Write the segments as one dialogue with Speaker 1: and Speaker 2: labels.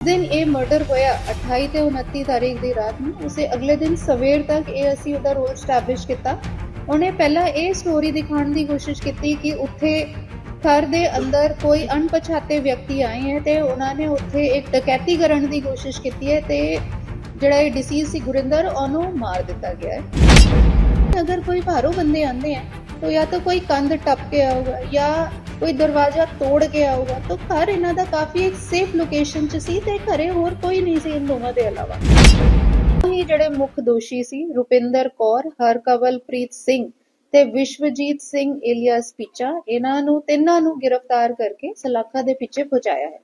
Speaker 1: ਦਿਨ ਇਹ ਮਰਡਰ ਹੋਇਆ 28 ਤੇ 29 ਤਾਰੀਖ ਦੀ ਰਾਤ ਨੂੰ, ਉਸੇ ਅਗਲੇ ਦਿਨ ਸਵੇਰ ਤੱਕ ਇਹ ਅਸੀਂ ਉਹਦਾ ਰੋਲ ਸਟੈਬਲਿਸ਼ ਕੀਤਾ। ਉਹਨੇ ਪਹਿਲਾਂ ਇਹ ਸਟੋਰੀ ਦਿਖਾਉਣ ਦੀ ਕੋਸ਼ਿਸ਼ ਕੀਤੀ ਕਿ ਉੱਥੇ ਘਰ ਦੇ ਅੰਦਰ ਕੋਈ ਅਣਪਛਾਤੇ ਵਿਅਕਤੀ ਆਏ ਹੈ ਤੇ ਉਹਨਾਂ ਨੇ ਉੱਥੇ ਇੱਕ ਡਕੈਤੀ ਕਰਨ ਦੀ ਕੋਸ਼ਿਸ਼ ਕੀਤੀ ਹੈ ਤੇ ਜਿਹੜਾ ਇਹ ਡਿਸੀਜ਼ ਸੀ ਗੁਰਿੰਦਰ, ਉਹਨੂੰ ਮਾਰ ਦਿੱਤਾ ਗਿਆ ਹੈ। ਅਗਰ ਕੋਈ ਭਾਰੋ ਬੰਦੇ ਆਂਦੇ हैं तो या तो कोई कंध टप के आऊगा या ਕੋਈ ਦਰਵਾਜ਼ਾ ਤੋੜ ਕੇ ਆਊਗਾ ਤਾਂ ਘਰ ਇਹਨਾਂ ਦਾ ਕਾਫੀ ਇੱਕ ਸੇਫ ਲੋਕੇਸ਼ਨ 'ਚ ਸੀ ਤੇ ਘਰੇ ਹੋਰ ਕੋਈ ਨਹੀਂ ਸੀ ਇਨ ਦੋਵਾਂ ਦੇ ਇਲਾਵਾ ਇਹ ਜਿਹੜੇ ਮੁੱਖ ਦੋਸ਼ੀ ਸੀ ਰੁਪਿੰਦਰ ਕੌਰ ਹਰਕਵਲਪ੍ਰੀਤ ਸਿੰਘ ਤੇ ਵਿਸ਼ਵਜੀਤ ਸਿੰਘ ਇਲੀਅਸ ਪਿੱਚਾ ਇਹਨਾਂ ਨੂੰ ਤਿੰਨਾਂ ਨੂੰ ਗ੍ਰਿਫਤਾਰ ਕਰਕੇ ਸਲਾਖਾ ਦੇ ਪਿੱਛੇ ਪਹੁੰਚਾਇਆ ਹੈ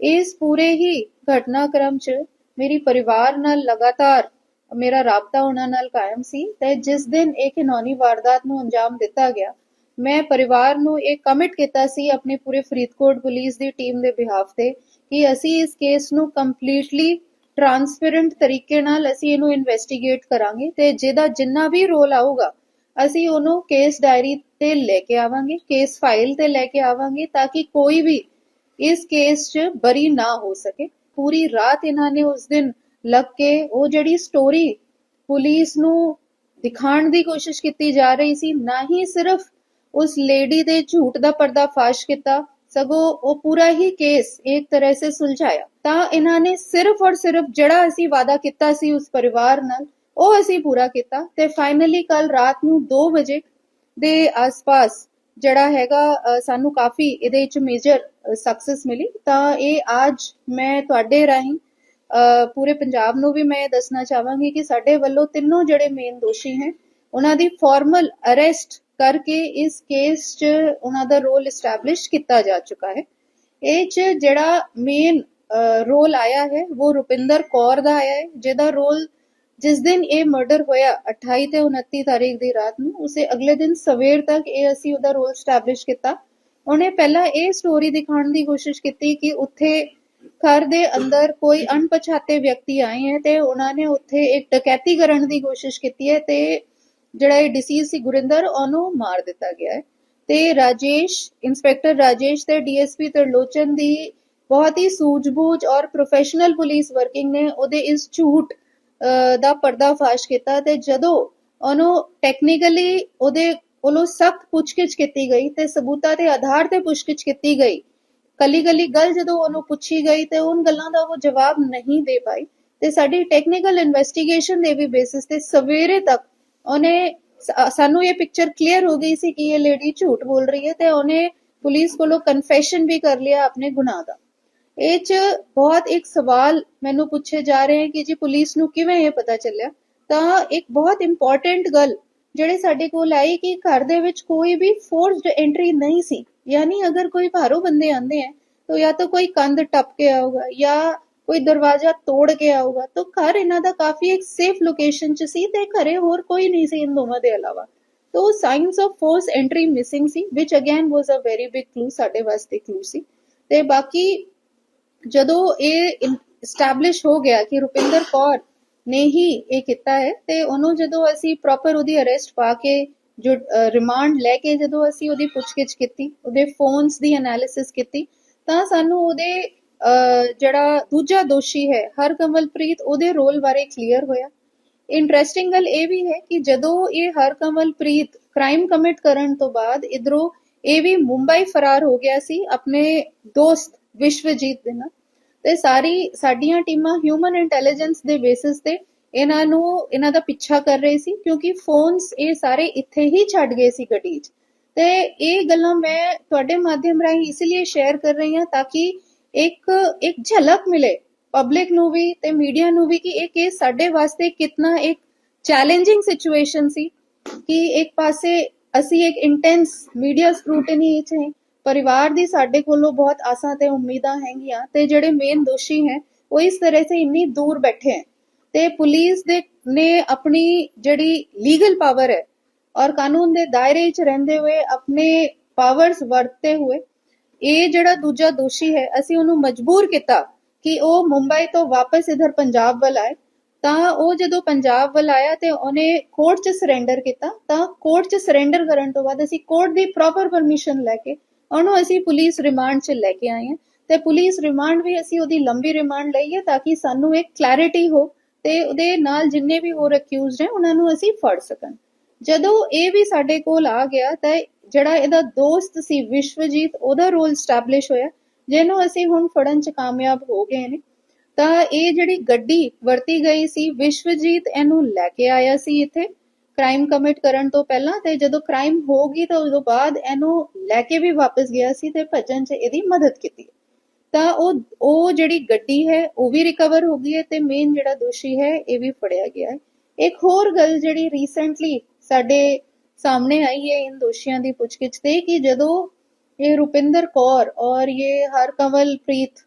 Speaker 1: ਇਸ ਪੂਰੇ ਹੀ ਘਟਨਾਕ੍ਰਮ 'ਚ ਮੇਰੀ ਪਰਿਵਾਰ ਨਾਲ ਲਗਾਤਾਰ ਮੇਰਾ ਰਾਬਤਾ ਉਹਨਾਂ ਨਾਲ ਕਾਇਮ ਸੀ ਤੇ ਜਿਸ ਦਿਨ ਇਹ ਘਿਨੌਨੀ ਵਾਰਦਾਤ ਨੂੰ ਅੰਜਾਮ ਦਿੱਤਾ ਗਿਆ, ਮੈਂ ਪਰਿਵਾਰ ਨੂੰ ਇਹ ਕਮਿਟ ਕੀਤਾ ਸੀ ਆਪਣੀ ਪੂਰੇ ਫਰੀਦਕੋਟ ਪੁਲਿਸ ਦੀ ਟੀਮ ਦੇ ਬਿਹਾਫ ਤੇ ਕਿ ਅਸੀਂ ਇਸ ਕੇਸ ਨੂੰ ਕੰਪਲੀਟਲੀ ਟਰਾਂਸਪੇਰੈਂਟ ਤਰੀਕੇ ਨਾਲ ਅਸੀਂ ਇਹਨੂੰ ਇਨਵੈਸਟੀਗੇਟ ਕਰਾਂਗੇ ਤੇ ਜਿਹਦਾ ਜਿੰਨਾ ਵੀ ਰੋਲ ਆਊਗਾ, ਅਸੀਂ ਉਹਨੂੰ ਕੇਸ ਡਾਇਰੀ ਤੇ ਲੈ ਕੇ ਆਵਾਂਗੇ ਕੇਸ ਫਾਈਲ ਤੇ ਲੈ ਕੇ ਆਵਾਂਗੇ ਤਾਂ ਕਿ ਕੋਈ ਵੀ ਇਸ ਕੇਸ 'ਚ ਬਰੀ ਨਾ ਹੋ ਸਕੇ। ਪੂਰੀ ਰਾਤ ਇਹਨਾਂ ਨੇ ਉਸ ਦਿਨ ਲੱਗ ਕੇ ਉਹ ਜਿਹੜੀ ਸਟੋਰੀ ਪੁਲਿਸ ਨੂੰ ਦਿਖਾਉਣ ਦੀ ਕੋਸ਼ਿਸ਼ ਕੀਤੀ ਜਾ ਰਹੀ ਸੀ, ਨਾ ਹੀ ਸਿਰਫ ਉਸ ਲੇਡੀ ਦੇ ਝੂਠ ਦਾ ਪਰਦਾਫਾਸ਼ ਕੀਤਾ, ਸਗੋਂ ਉਹ ਪੂਰਾ ਹੀ ਕੇਸ ਇੱਕ ਤਰ੍ਹਾਂ ਸੇ ਸੁਲਝਾਇਆ। ਤਾਂ ਇਹਨਾਂ ਨੇ ਸਿਰਫ ਔਰ ਸਿਰਫ ਜਿਹੜਾ ਅਸੀਂ ਵਾਅਦਾ ਕੀਤਾ ਸੀ ਉਸ ਪਰਿਵਾਰ ਨਾਲ, ਉਹ ਅਸੀਂ ਪੂਰਾ ਕੀਤਾ ਤੇ ਫਾਈਨਲੀ ਕੱਲ ਰਾਤ ਨੂੰ 2 ਵਜੇ ਦੇ ਆਸ-ਪਾਸ ਜਿਹੜਾ ਹੈਗਾ ਸਾਨੂੰ ਕਾਫੀ ਇਹਦੇ ਵਿੱਚ ਮੇਜਰ ਸਕਸੈਸ ਮਿਲੀ। ਤਾਂ ਇਹ ਅੱਜ ਮੈਂ ਤੁਹਾਡੇ ਰਾਹੀਂ ਪੂਰੇ ਪੰਜਾਬ ਨੂੰ ਵੀ ਮੈਂ ਇਹ ਦੱਸਣਾ ਚਾਹਾਂਗੀ ਕਿ ਸਾਡੇ ਵੱਲੋਂ ਤਿੰਨੋਂ ਜਿਹੜੇ ਮੇਨ ਦੋਸ਼ੀ ਹੈ, ਉਹਨਾਂ ਦੀ ਫਾਰਮਲ ਅਰੈਸਟ ਕਰਕੇ ਇਸ ਕੇਸ 'ਚ ਉਹਨਾਂ ਦਾ ਰੋਲ ਐਸਟੈਬਲਿਸ਼ ਕੀਤਾ ਜਾ ਚੁੱਕਾ ਹੈ। ਇਹ 'ਚ ਜਿਹੜਾ ਮੇਨ ਰੋਲ ਆਇਆ ਹੈ, ਉਹ ਰੁਪਿੰਦਰ ਕੌਰ ਦਾ ਆਇਆ ਹੈ, ਜਿਹਦਾ ਰੋਲ ਜਿਸ ਦਿਨ ਇਹ ਮਰਡਰ ਹੋਇਆ 28 ਤੇ 29 ਤਾਰੀਖ ਦੀ ਰਾਤ ਨੂੰ, ਉਸੇ ਅਗਲੇ ਦਿਨ ਸਵੇਰ ਤੱਕ ਇਹ ਅਸੀਂ ਉਹਦਾ ਰੋਲ ਐਸਟੈਬਲਿਸ਼ ਕੀਤਾ। ਉਹਨੇ ਪਹਿਲਾਂ ਇਹ ਸਟੋਰੀ ਦਿਖਾਉਣ ਦੀ ਕੋਸ਼ਿਸ਼ ਕੀਤੀ ਕਿ ਉੱਥੇ ਘਰ ਦੇ ਅੰਦਰ ਕੋਈ ਅਣਪਛਾਤੇ ਵਿਅਕਤੀ ਆਏ ਹੈ ਤੇ ਉਹਨਾਂ ਨੇ ਉੱਥੇ ਇੱਕ ਡਕੈਤੀ ਕਰਨ ਦੀ ਕੋਸ਼ਿਸ਼ ਕੀਤੀ ਹੈ ਤੇ ਜਿਹੜਾ ਇਹ ਡਿਸੀਜ਼ ਸੀ ਗੁਰਿੰਦਰ ਉਹਨੂੰ ਮਾਰ ਦਿੱਤਾ ਗਿਆ ਹੈ। ਤੇ ਰਾਜੇਸ਼ ਇੰਸਪੈਕਟਰ ਰਾਜੇਸ਼ ਤੇ ਡੀਐਸਪੀ ਤਰਲੋਚਨ ਦੀ ਬਹੁਤ ਹੀ ਸੂਝ-ਬੂਝ ਔਰ ਪ੍ਰੋਫੈਸ਼ਨਲ ਪੁਲਿਸ ਵਰਕਿੰਗ ਨੇ ਉਹਦੇ ਇਸ ਝੂਠ ਅਹ, ਦਾ ਪਰਦਾਫਾਸ਼ ਕੀਤਾ ਤੇ ਜਦੋਂ ਉਹਨੂੰ ਟੈਕਨੀਕਲੀ ਉਹਦੇ ਕੋਲੋਂ ਸਖਤ ਪੁੱਛਗਿੱਛ ਕੀਤੀ ਗਈ ਤੇ ਸਬੂਤਾਂ ਦੇ ਆਧਾਰ ਤੇ ਪੁੱਛਗਿੱਛ ਕੀਤੀ ਗਈ ਕੱਲੀ ਕੱਲੀ ਗੱਲ ਜਦੋਂ ਉਹਨੂੰ ਪੁੱਛੀ ਗਈ ਤੇ ਉਹਨਾਂ ਗੱਲਾਂ ਦਾ ਉਹ ਜਵਾਬ ਨਹੀਂ ਦੇ ਪਾਈ। ਤੇ ਸਾਡੀ ਟੈਕਨੀਕਲ ਇਨਵੈਸਟੀਗੇਸ਼ਨ ਦੇ ਵੀ ਬੇਸਿਸ ਤੇ ਸਵੇਰੇ ਤੱਕ ਉਹਨੇ ਸਾਨੂੰ ਇਹ ਪਿਕਚਰ ਕਲੀਅਰ ਹੋ ਗਈ ਸੀ ਕਿ ਇਹ ਲੇਡੀ ਝੂਠ ਬੋਲ ਰਹੀ ਹੈ ਤੇ ਉਹਨੇ ਪੁਲਿਸ ਕੋਲੋਂ ਕਨਫੈਸ਼ਨ ਵੀ ਕਰ ਲਿਆ ਆਪਣੇ ਗੁਨਾਹ ਦਾ। ਇਹ ਚ ਬਹੁਤ ਇੱਕ ਸਵਾਲ ਮੈਨੂੰ ਪੁੱਛੇ ਜਾ ਰਹੇ ਹਨ ਕਿ ਜੀ ਪੁਲਿਸ ਨੂੰ ਕਿਵੇਂ ਇਹ ਪਤਾ ਚੱਲਿਆ? ਤਾਂ ਇੱਕ ਬਹੁਤ ਇੰਪੋਰਟੈਂਟ ਗੱਲ ਜਿਹੜੇ ਸਾਡੇ ਕੋਲ ਆਈ ਕਿ ਘਰ ਦੇ ਵਿੱਚ ਕੋਈ ਵੀ ਫੋਰਸਡ ਐਂਟਰੀ ਨਹੀਂ ਸੀ। ਯਾਨੀ ਅਗਰ ਕੋਈ ਬਾਹਰੋਂ ਬੰਦੇ ਆਂਦੇ हैं तो या तो कोई कंध टप के आऊगा या ਕੋਈ ਦਰਵਾਜ਼ਾ ਤੋੜ ਕੇ ਆਊਗਾ ਤਾਂ ਘਰ ਇਹਨਾਂ ਦਾ ਕਾਫੀ ਇੱਕ ਸੇਫ ਲੋਕੇਸ਼ਨ 'ਚ ਸੀ ਤੇ ਘਰੇ ਹੋਰ ਕੋਈ ਨਹੀਂ ਸੀ ਇਨ ਦੋਵਾਂ ਦੇ ਇਲਾਵਾ ਤੋ signs of force entry missing C which again was a very big clue ਸਾਡੇ ਵਾਸਤੇ ਕਲੂ ਸੀ ਤੇ ਬਾਕੀ ਜਦੋਂ ਇਹ ਸਟੈਬਲਿਸ਼ ਹੋ ਗਿਆ ਕਿ ਰੁਪਿੰਦਰ ਕੌਰ ਨੇ ਹੀ ਇਹ ਕੀਤਾ ਹੈ ਤੇ ਉਹਨੂੰ ਜਦੋਂ ਅਸੀਂ ਪ੍ਰੋਪਰ ਉਹਦੀ ਅਰੈਸਟ ਪਾ ਕੇ ਜੋ ਰਿਮਾਂਡ ਲੈ ਕੇ ਜਦੋਂ ਅਸੀਂ ਉਹਦੀ ਪੁੱਛਗਿੱਛ ਕੀਤੀ, ਉਹਦੇ ਫੋਨਸ ਦੀ ਐਨਾਲਿਸਿਸ ਕੀਤੀ, ਤਾਂ ਸਾਨੂੰ ਉਹਦੇ ਜਿਹੜਾ ਦੂਜਾ ਦੋਸ਼ੀ ਹੈ, ਹਰਕਮਲਪ੍ਰੀਤ, ਉਹਦੇ ਰੋਲ ਬਾਰੇ ਕਲੀਅਰ ਹੋਇਆ। ਇੰਟਰਸਟਿੰਗ ਗੱਲ ਇਹ ਵੀ ਹੈ ਕਿ ਜਦੋਂ ਇਹ ਹਰਕਮਲਪ੍ਰੀਤ ਕ੍ਰਾਈਮ ਕਮਿਟ ਕਰਨ ਤੋਂ ਬਾਅਦ ਇਧਰੋਂ ਇਹ ਵੀ ਮੁੰਬਈ ਫਰਾਰ ਹੋ ਗਿਆ ਸੀ, ਆਪਣੇ ਦੋਸਤ ਵਿਸ਼ਵਜੀਤ ਦੇ ਨਾਲ। ਤੇ ਸਾਰੀ, ਸਾਡੀਆਂ ਟੀਮਾਂ ਹਿਊਮਨ ਇੰਟੈਲੀਜੈਂਸ ਦੇ ਬੇਸਿਸ ਤੇ ਇਹਨਾਂ ਨੂੰ, ਇਹਨਾਂ ਦਾ ਪਿੱਛਾ ਕਰ ਰਹੇ ਸੀ ਕਿਉਂਕਿ ਫੋਨਸ ਇਹ ਸਾਰੇ ਇੱਥੇ ਹੀ ਛੱਡ ਗਏ ਸੀ ਗੱਡੀ 'ਚ। ਤੇ ਇਹ ਗੱਲਾਂ ਮੈਂ ਤੁਹਾਡੇ ਮਾਧਿਅਮ ਰਾਹੀਂ ਇਸ ਲਈ ਸ਼ੇਅਰ ਕਰ ਰਹੀ ਹਾਂ ਤਾਂ ਕਿ ਇੱਕ ਇੱਕ ਝਲਕ ਮਿਲੇ ਪਬਲਿਕ ਨੂੰ ਵੀ ਤੇ ਮੀਡੀਆ ਨੂੰ ਵੀ ਕਿ ਇਹ ਕੇਸ ਸਾਡੇ ਵਾਸਤੇ ਕਿੰਨਾ ਇੱਕ ਚੈਲੰਜਿੰਗ ਸਿਚੁਏਸ਼ਨ ਸੀ ਕਿ ਇੱਕ ਪਾਸੇ ਅਸੀਂ ਇੱਕ ਇੰਟੈਂਸ ਮੀਡੀਆ ਸਕ੍ਰੂਟਨੀ ਵਿੱਚ ਹੈ, ਪਰਿਵਾਰ ਦੀ ਸਾਡੇ ਕੋਲੋਂ ਬਹੁਤ ਆਸਾਂ ਤੇ ਉਮੀਦਾਂ ਹੈਗੀਆਂ ਤੇ ਜਿਹੜੇ ਮੇਨ ਦੋਸ਼ੀ ਹੈ ਉਹ ਇਸ ਤਰ੍ਹਾਂ ਸੇ ਇੰਨੀ ਦੂਰ ਬੈਠੇ ਹੈ। ਤੇ ਪੁਲਿਸ ਦੇ, ਨੇ ਆਪਣੀ ਜਿਹੜੀ ਲੀਗਲ ਪਾਵਰ ਹੈ ਔਰ ਕਾਨੂੰਨ ਦੇ ਦਾਇਰੇ ਵਿੱਚ ਰਹਿੰਦੇ ਹੋਏ ਆਪਣੇ ਪਾਵਰਸ ਵਰਤਦੇ ਹੋਏ, ਇਹ ਜਿਹੜਾ ਦੂਜਾ ਦੋਸ਼ੀ ਹੈ, ਅਸੀਂ ਉਹਨੂੰ ਮਜਬੂਰ ਕੀਤਾ ਕਿ ਉਹ ਮੁੰਬਈ ਤੋਂ ਵਾਪਸ ਇਧਰ ਪੰਜਾਬ ਵੱਲ ਆਏ। ਤਾਂ ਉਹ ਜਦੋਂ ਪੰਜਾਬ ਵੱਲ ਆਇਆ ਤੇ ਉਹਨੇ ਕੋਰਟ 'ਚ ਸਰੈਂਡਰ ਕੀਤਾ। ਤਾਂ ਕੋਰਟ 'ਚ ਸਰੈਂਡਰ ਕਰਨ ਤੋਂ ਬਾਅਦ ਅਸੀਂ ਕੋਰਟ ਦੀ ਪ੍ਰੋਪਰ ਪਰਮਿਸ਼ਨ ਲੈ ਕੇ ਉਹਨੂੰ ਅਸੀਂ ਪੁਲਿਸ ਰਿਮਾਂਡ 'ਚ ਲੈ ਕੇ ਆਏ ਹਾਂ। ਤੇ ਪੁਲਿਸ ਰਿਮਾਂਡ ਵੀ ਅਸੀਂ ਉਹਦੀ ਲੰਬੀ ਰਿਮਾਂਡ ਲਈ ਹੈ ਤਾਂ ਕਿ ਸਾਨੂੰ ਇੱਕ ਕਲੈਰਿਟੀ ਹੋ ਤੇ ਉਹਦੇ ਨਾਲ ਜਿੰਨੇ ਵੀ ਹੋਰ ਅਕਿਊਜ਼ਡ ਹੈ ਉਹਨਾਂ ਨੂੰ ਅਸੀਂ ਫੜ ਸਕਣ। ਜਦੋਂ ਇਹ ਵੀ ਸਾਡੇ ਕੋਲ ਆ ਗਿਆ, ਤਾਂ ਜਿਹੜਾ ਇਹਦਾ ਦੋਸਤ ਸੀ, ਵਿਸ਼ਵਜੀਤ, ਉਹਦਾ ਰੋਲ ਸਟੈਬਲਿਸ਼ ਹੋਇਆ, ਜਿਹਨੂੰ ਅਸੀਂ ਹੁਣ ਫੜਨ ਚ ਕਾਮਯਾਬ ਹੋ ਗਏ ਨੇ। ਤਾਂ ਇਹ ਜਿਹੜੀ ਗੱਡੀ ਵਰਤੀ ਗਈ ਸੀ, ਵਿਸ਼ਵਜੀਤ ਇਹਨੂੰ ਲੈ ਕੇ ਆਇਆ ਸੀ ਇੱਥੇ ਕ੍ਰਾਈਮ ਕਮਿਟ ਕਰਨ ਤੋਂ ਪਹਿਲਾਂ, ਤੇ ਜਦੋਂ ਕ੍ਰਾਈਮ ਹੋ ਗਈ ਤਾਂ ਉਦੋਂ ਬਾਅਦ ਇਹਨੂੰ ਲੈ ਕੇ ਵੀ ਵਾਪਸ ਗਿਆ ਸੀ ਤੇ ਭੱਜਣ 'ਚ ਇਹਦੀ ਮਦਦ ਕੀਤੀ। ਤਾਂ ਉਹ ਉਹ ਜਿਹੜੀ ਗੱਡੀ ਹੈ ਉਹ ਵੀ ਰਿਕਵਰ ਹੋ ਗਈ ਹੈ ਤੇ ਮੇਨ ਜਿਹੜਾ ਦੋਸ਼ੀ ਹੈ ਇਹ ਵੀ ਫੜਿਆ ਗਿਆ ਹੈ। ਇੱਕ ਹੋਰ ਗੱਲ ਜਿਹੜੀ ਰੀਸੈਂਟਲੀ ਸਾਡੇ ਸਾਹਮਣੇ ਆਈ ਹੈ ਇਨ ਦੋਸ਼ੀਆਂ ਦੀ ਪੁੱਛਗਿੱਛ ਤੇ ਕਿ ਜਦੋਂ ਇਹ ਰੁਪਿੰਦਰ ਕੌਰ ਔਰ ਇਹ ਹਰਕਵਲਪ੍ਰੀਤ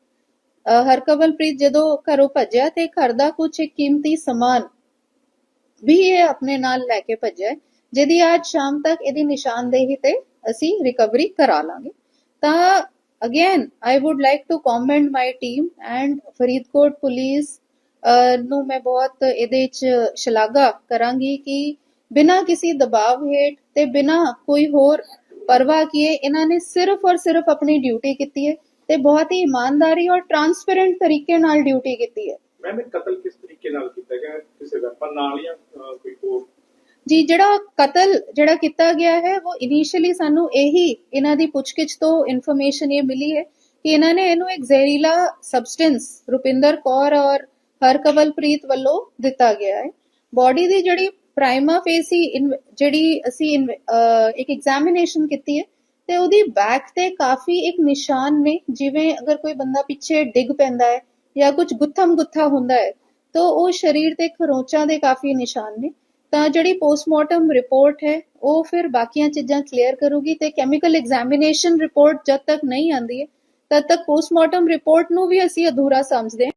Speaker 1: ਅਹ ਹਰਕਵਲਪ੍ਰੀਤ ਜਦੋਂ ਘਰੋਂ ਭੱਜਿਆ ਤੇ ਘਰ ਦਾ ਕੁਝ ਕੀਮਤੀ ਸਮਾਨ ਵੀ ਇਹ ਆਪਣੇ ਨਾਲ ਲੈ ਕੇ ਭੱਜਿਆ ਹੈ, ਜਿਹਦੀ ਅੱਜ ਸ਼ਾਮ ਤੱਕ ਇਹਦੀ ਨਿਸ਼ਾਨਦੇਹੀ ਤੇ ਅਸੀਂ ਰਿਕਵਰੀ ਕਰਾ ਲਾਂਗੇ। ਤਾਂ again I would like to commend my team and Faridkot police ਨੂੰ ਮੈਂ ਬਹੁਤ ਇਹਦੇ ਚ ਸ਼ਲਾਘਾ ਕਰਾਂਗੀ ਕਿ ਬਿਨਾਂ ਕਿਸੇ ਦਬਾਅ ਹੇਠ ਤੇ ਬਿਨਾਂ ਕੋਈ ਹੋਰ ਪਰਵਾਹ ਕੀਏ ਇਹਨਾਂ ਨੇ ਸਿਰਫ ਔਰ ਸਿਰਫ ਆਪਣੀ ਡਿਊਟੀ ਕੀਤੀ ਹੈ ਤੇ ਬਹੁਤ ਹੀ ਇਮਾਨਦਾਰੀ ਔਰ ਟਰਾਂਸਪੇਰੈਂਟ ਤਰੀਕੇ ਨਾਲ ਡਿਊਟੀ ਕੀਤੀ ਹੈ
Speaker 2: ਮੈਮ ਇਹ ਕਤਲ ਕਿਸ ਤਰੀਕੇ ਨਾਲ ਕੀਤਾ ਗਿਆ ਕਿਸੇ ਵੈਪਨ ਨਾਲ ਜਾਂ ਕੋਈ ਹੋਰ
Speaker 1: ਜੀ, ਜਿਹੜਾ ਕਤਲ ਜਿਹੜਾ ਕੀਤਾ ਗਿਆ ਹੈ, ਉਹ ਇਨੀਸ਼ੀਅਲੀ ਸਾਨੂੰ ਇਹੀ ਇਹਨਾਂ ਦੀ ਪੁੱਛਗਿੱਛ ਤੋਂ ਇਨਫੋਰਮੇਸ਼ਨ ਇਹ ਮਿਲੀ ਹੈ ਕਿ ਇਹਨਾਂ ਨੇ ਇਹਨੂੰ ਇੱਕ ਜ਼ਹਿਰੀਲਾ ਸਬਸਟੈਂਸ ਰੁਪਿੰਦਰ ਕੌਰ ਔਰ ਹਰਕਵਲਪ੍ਰੀਤ ਵੱਲੋਂ ਦਿੱਤਾ ਗਿਆ ਹੈ। ਬਾਡੀ ਦੀ ਜਿਹੜੀ ਪ੍ਰਾਈਮਾ ਫੇਸੀ ਜਿਹੜੀ ਅਸੀਂ ਇੱਕ ਐਗਜ਼ਾਮੀਨੇਸ਼ਨ ਕੀਤੀ ਹੈ ਤੇ ਉਹਦੀ ਬੈਕ ਤੇ ਕਾਫੀ ਇੱਕ ਨਿਸ਼ਾਨ ਨੇ, ਜਿਵੇਂ ਅਗਰ ਕੋਈ ਬੰਦਾ ਪਿੱਛੇ ਡਿੱਗ ਪੈਂਦਾ ਹੈ ਜਾਂ ਕੁਝ ਗੁੱਥਮ ਗੁੱਥਾ ਹੁੰਦਾ ਹੈ, ਤਾਂ ਉਹ ਸਰੀਰ ਤੇ ਖਰੋਚਾਂ ਦੇ ਕਾਫੀ ਨਿਸ਼ਾਨ ਨੇ। ਤਾਂ ਜਿਹੜੀ ਪੋਸਟਮਾਰਟਮ ਰਿਪੋਰਟ ਹੈ, ਉਹ ਫਿਰ ਬਾਕੀਆਂ ਚੀਜ਼ਾਂ ਕਲੀਅਰ ਕਰੂਗੀ ਤੇ ਕੈਮੀਕਲ ਐਗਜ਼ਾਮੀਨੇਸ਼ਨ ਰਿਪੋਰਟ ਜਦ ਤੱਕ ਨਹੀਂ ਆਂਦੀ ਹੈ, ਤਦ ਤੱਕ ਪੋਸਟਮਾਰਟਮ ਰਿਪੋਰਟ ਨੂੰ ਵੀ ਅਸੀਂ ਅਧੂਰਾ ਸਮਝਦੇ ਹਾਂ।